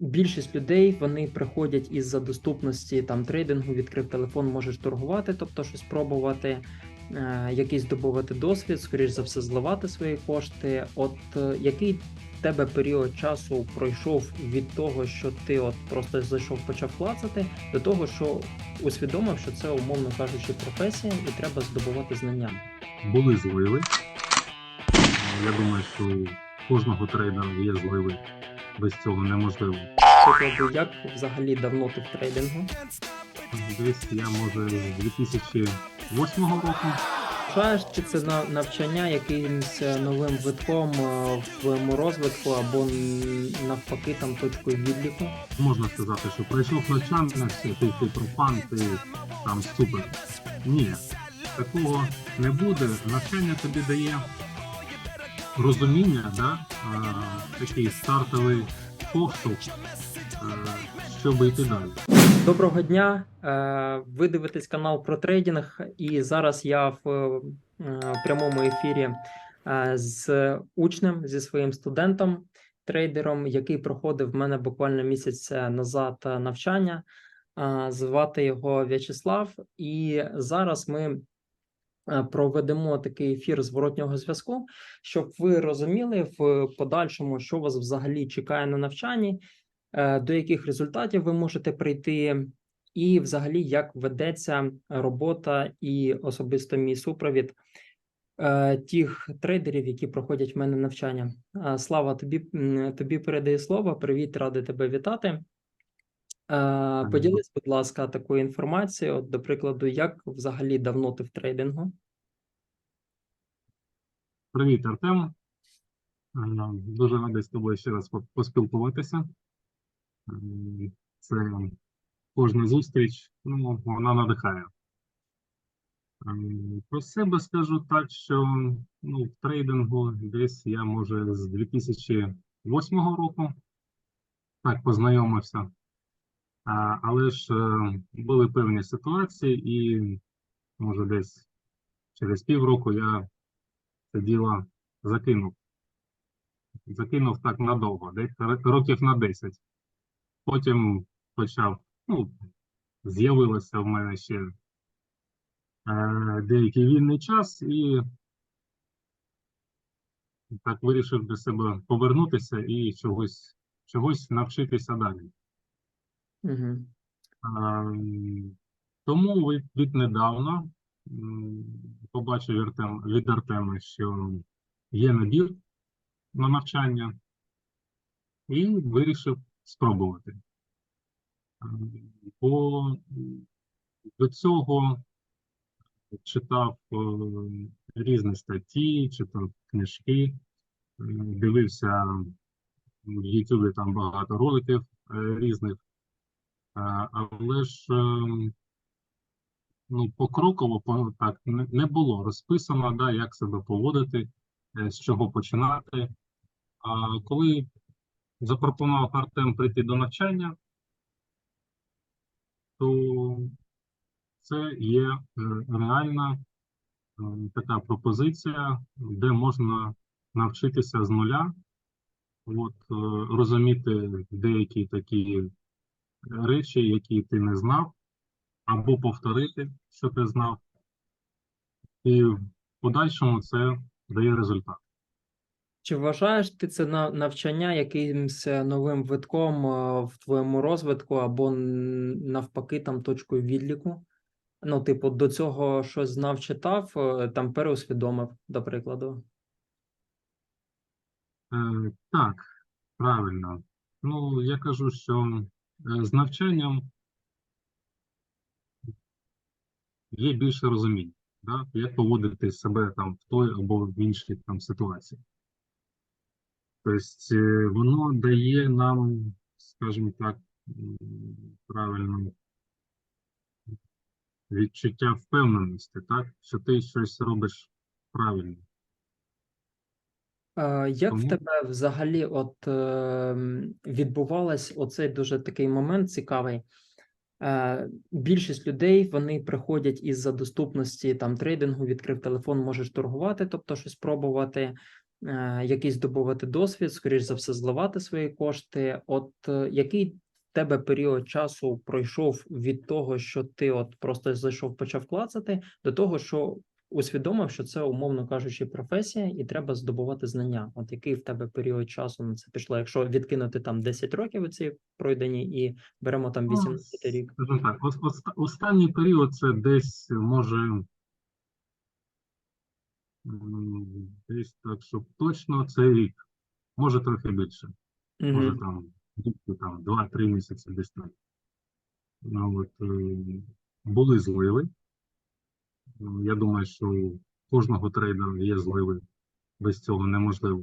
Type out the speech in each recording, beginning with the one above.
більшість людей вони приходять із-за доступності там трейдингу, відкрив телефон, можеш торгувати, тобто щось пробувати, е, якийсь здобувати досвід, скоріш за все, зливати свої кошти. От е, який тебе період часу пройшов від того, що ти от просто зайшов, почав клацати, до того, що усвідомив, що це, умовно кажучи, професія, і треба здобувати знання. були зливи. Я думаю, що кожного трейдера є зливи. Без цього неможливо. Прикладу, як взагалі давно ти в трейдингу? Десь я може з 2008 року. Вважаєш, чи це навчання якимось е, новим витком е, в твоєму розвитку або навпаки там точкою відліку? Можна сказати, що пройшов навчання, все, ти, ти профан, ти там супер. Ні, такого не буде. Навчання тобі дає розуміння, да? такий стартовий поштовх, а, щоб йти далі. Доброго дня! Е, Ви дивитесь канал про трейдинг, і зараз я в е, прямому ефірі е, з учнем, зі своїм студентом, трейдером, який проходив в мене буквально місяць назад е, навчання. Е, Звати його В'ячеслав, і зараз ми е, проведемо такий ефір зворотнього зв'язку, щоб ви розуміли в подальшому, що вас взагалі чекає на навчанні, е, до яких результатів ви можете прийти, і взагалі як ведеться робота і особисто мій супровід е, тих трейдерів, які проходять в мене навчання. Е, Слава, тобі, тобі передаю слово. Привіт, радий тебе вітати. Е, Поділись, будь ласка, такою інформацією. От, до прикладу, як взагалі давно ти в трейдингу? Привіт, Артем. Е, Дуже радий з тобою ще раз поспілкуватися. Е, Це кожна зустріч, ну, вона надихає. Про себе скажу так, що ну, в трейдингу десь я може з 2008 року так познайомився. Але ж е, були певні ситуації, і може десь через півроку я це діло закинув. Закинув так надовго, десь років на 10. Потім почав, ну, з'явилося в мене ще е, деякий вільний час, і так вирішив для себе повернутися і чогось, чогось навчитися далі. Ем, Тому від, віднедавна побачив від Артем- Артема, що є набір на навчання, і вирішив спробувати. Ем, Бо до цього читав е, різні статті, читав книжки, дивився в Ютубі там багато роликів е, різних. А, Але ж ем, ну, покроково по- так не, було розписано, да, як себе поводити, е, з чого починати. А коли запропонував Артем прийти до навчання, то це є е, реальна е, така пропозиція, де можна навчитися з нуля, от, е, розуміти деякі такі речі, які ти не знав, або повторити, що ти знав, і в подальшому це дає результат. Чи вважаєш ти це навчання якимось е, новим витком е, в твоєму розвитку або навпаки там точкою відліку? Ну, типу, до цього щось знав, читав, е, там переусвідомив, до прикладу. Е, так, правильно. Ну, я кажу, що з навчанням є більше розуміння, да? як поводити себе там в той або в іншій там ситуації. Тобто е, воно дає нам, скажімо так, правильно, відчуття впевненості, так, що ти щось робиш правильно. Е, Як в Тому- тебе взагалі от е, відбувалось оцей дуже такий момент цікавий? Е, Більшість людей вони приходять із-за доступності там трейдингу, відкрив телефон, можеш торгувати, тобто щось пробувати, е, якийсь здобувати досвід, скоріш за все, зливати свої кошти. От е, який в тебе період часу пройшов від того, що ти от просто зайшов, почав клацати, до того, що усвідомив, що це, умовно кажучи, професія, і треба здобувати знання. От який в тебе період часу на це пішло? Якщо відкинути там 10 років ці пройдені, і беремо там Ну, 18 рік. Скажімо так, ос- ос- останній період це десь може десь так, щоб точно це рік, може трохи більше, може там, там 2-3 місяці десь так. Ну, от, е, були зливи. Ну, Я думаю, що у кожного трейдера є зливи, без цього неможливо.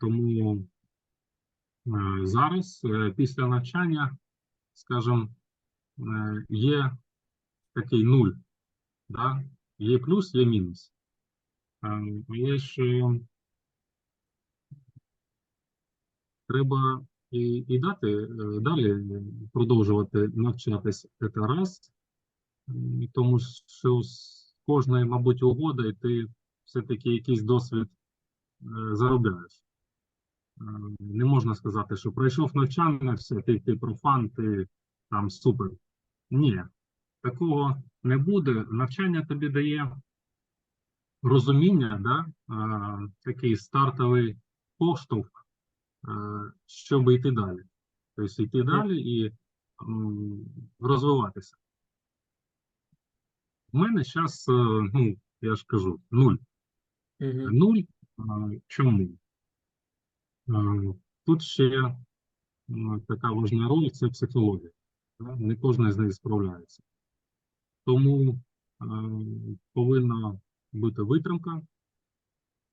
Тому е, зараз, е, після навчання, скажімо, е, є такий нуль. Да? Є плюс, є мінус. Е, Але ж е, треба і, і дати, е, далі продовжувати навчатись це раз, тому що з кожної, мабуть, угоди ти все-таки якийсь досвід е, заробляєш. Е, Не можна сказати, що пройшов навчання, все, ти, ти профан, ти там супер. Ні, такого не буде. Навчання тобі дає розуміння, да, е, такий стартовий поштовх, щоб йти далі. Тобто йти далі і розвиватися. У мене зараз, ну, я ж кажу, нуль. Мгм. Нуль. Чому? Е, Тут ще така важна роль це психологія. Не кожен з нею справляється. Тому е, повинна бути витримка,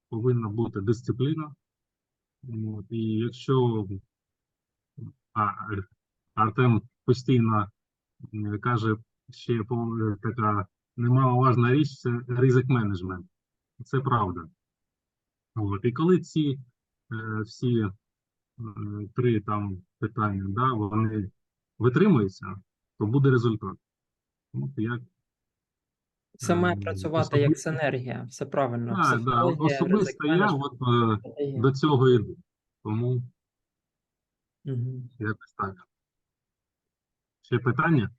повинна бути дисципліна. І якщо а, Артем постійно каже, ще е, така немаловажна річ це ризик менеджмент. Це правда. От. І коли ці е, всі е, три там питання, да, вони витримуються, то буде результат. От як Це має Ем, працювати як синергія, все правильно. Так, да, особисто я от, е, до цього йду. Тому Мгм. якось так. Ще питання?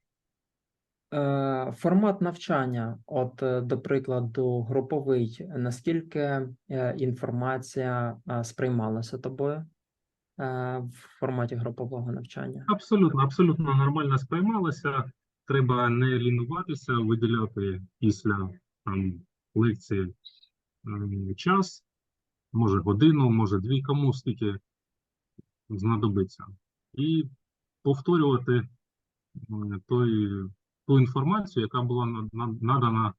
Е, Формат навчання, от, е, до прикладу, груповий, наскільки е, інформація сприймалася тобою в форматі групового навчання? Абсолютно, абсолютно нормально сприймалося. Треба не лінуватися, виділяти після там, лекції час, може годину, може дві, кому скільки знадобиться. І повторювати той, ту інформацію, яка була на- на- надана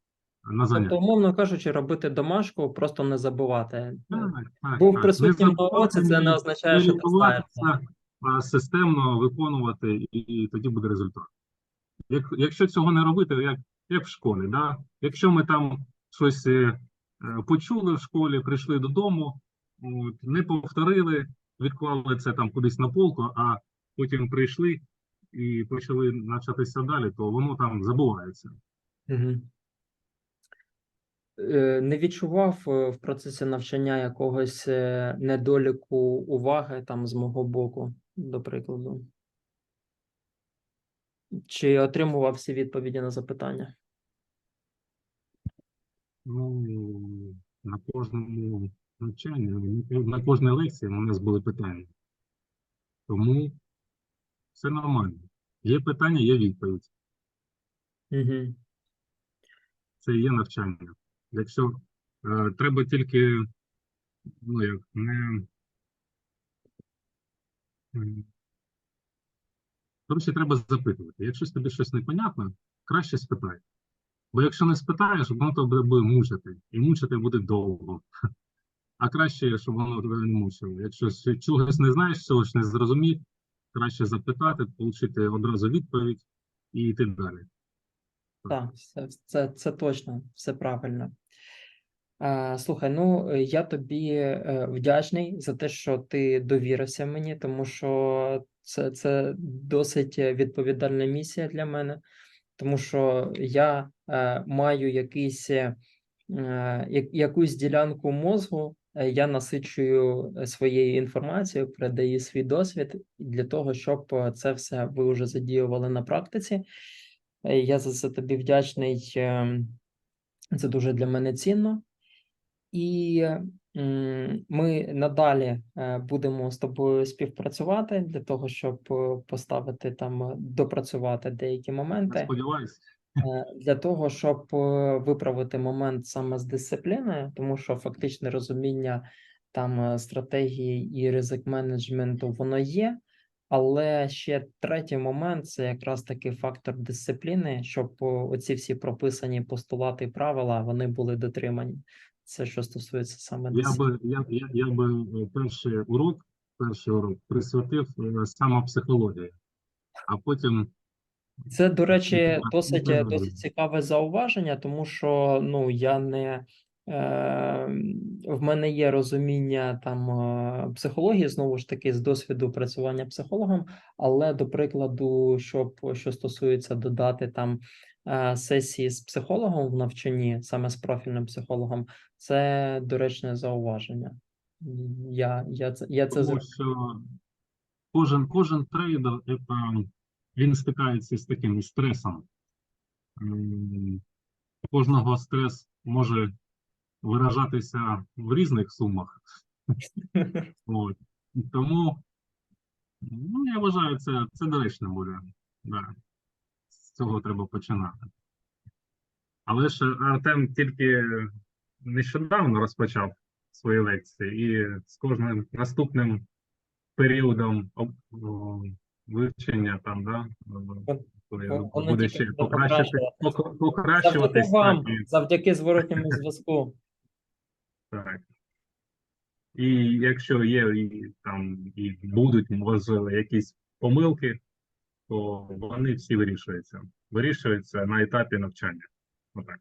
на занятті. Тобто, умовно кажучи, робити домашку, просто не забувати. Так, так, Був присутнім на уроці, це не означає, що ти знаєш. системно виконувати, і, і тоді буде результат. Як, якщо цього не робити, як, як в школі, да? якщо ми там щось е, почули в школі, прийшли додому, от, не повторили, відклали це там кудись на полку, а потім прийшли і почали навчатися далі, то воно там забувається. Е, Не відчував е, в процесі навчання якогось е, недоліку уваги там з мого боку, до прикладу. Чи отримував всі відповіді на запитання? Ну, на кожному навчанні, на кожній лекції у нас були питання. Тому все нормально. Є питання, є відповідь. Угу. Це і є навчання. Якщо е, треба тільки, ну як, не. Коротше, треба запитувати. Якщо тобі щось непонятно, краще спитай. Бо якщо не спитаєш, воно тебе буде мучити. І мучити буде довго. А краще, щоб воно тебе не мучило. Якщо чогось не знаєш, чогось не зрозумів, краще запитати, отримати одразу відповідь і йти далі. Так, це, це, це точно, все правильно. Слухай, ну я тобі е, вдячний за те, що ти довірився мені, тому що це, це досить відповідальна місія для мене, тому що я е, маю якийсь, е, якусь ділянку мозгу, я насичую е, своєю інформацією, передаю свій досвід для того, щоб е, це все ви вже задіювали на практиці. Е, Я за це тобі вдячний. е, Це дуже для мене цінно. І ми надалі е, будемо з тобою співпрацювати для того, щоб е, поставити там, е, допрацювати деякі моменти. сподіваюся. Е, для того, щоб е, виправити момент саме з дисципліною, тому що фактичне розуміння там е, стратегії і ризик менеджменту воно є. Але ще третій момент це якраз таки фактор дисципліни, щоб оці всі прописані постулати і правила вони були дотримані. Це що стосується саме Я би, я, я, я би перший урок, перший урок присвятив е, самопсихології, а потім Це, до речі, досить, е, досить цікаве зауваження, тому що ну я не е, в мене є розуміння там е, психології, знову ж таки, з досвіду працювання психологом, але до прикладу, щоб що стосується додати там е, сесії з психологом в навчанні, саме з профільним психологом, це доречне зауваження. Я, я це я це тому що кожен, кожен трейдер е, він стикається з таким стресом. Кожного стрес може виражатися в різних сумах. От. Тому, ну, я вважаю, це, це доречно буде. Да. З цього треба починати. Але ж Артем тільки нещодавно розпочав свої лекції, і з кожним наступним періодом вивчення там, да, воно буде ще покращити, покращуватись. покращуватись. Завдяки вам, так, і- завдяки зворотньому зв'язку. Так. І якщо є і, там і будуть, можливо, якісь помилки, то вони всі вирішуються. Вирішуються на етапі навчання. Отак.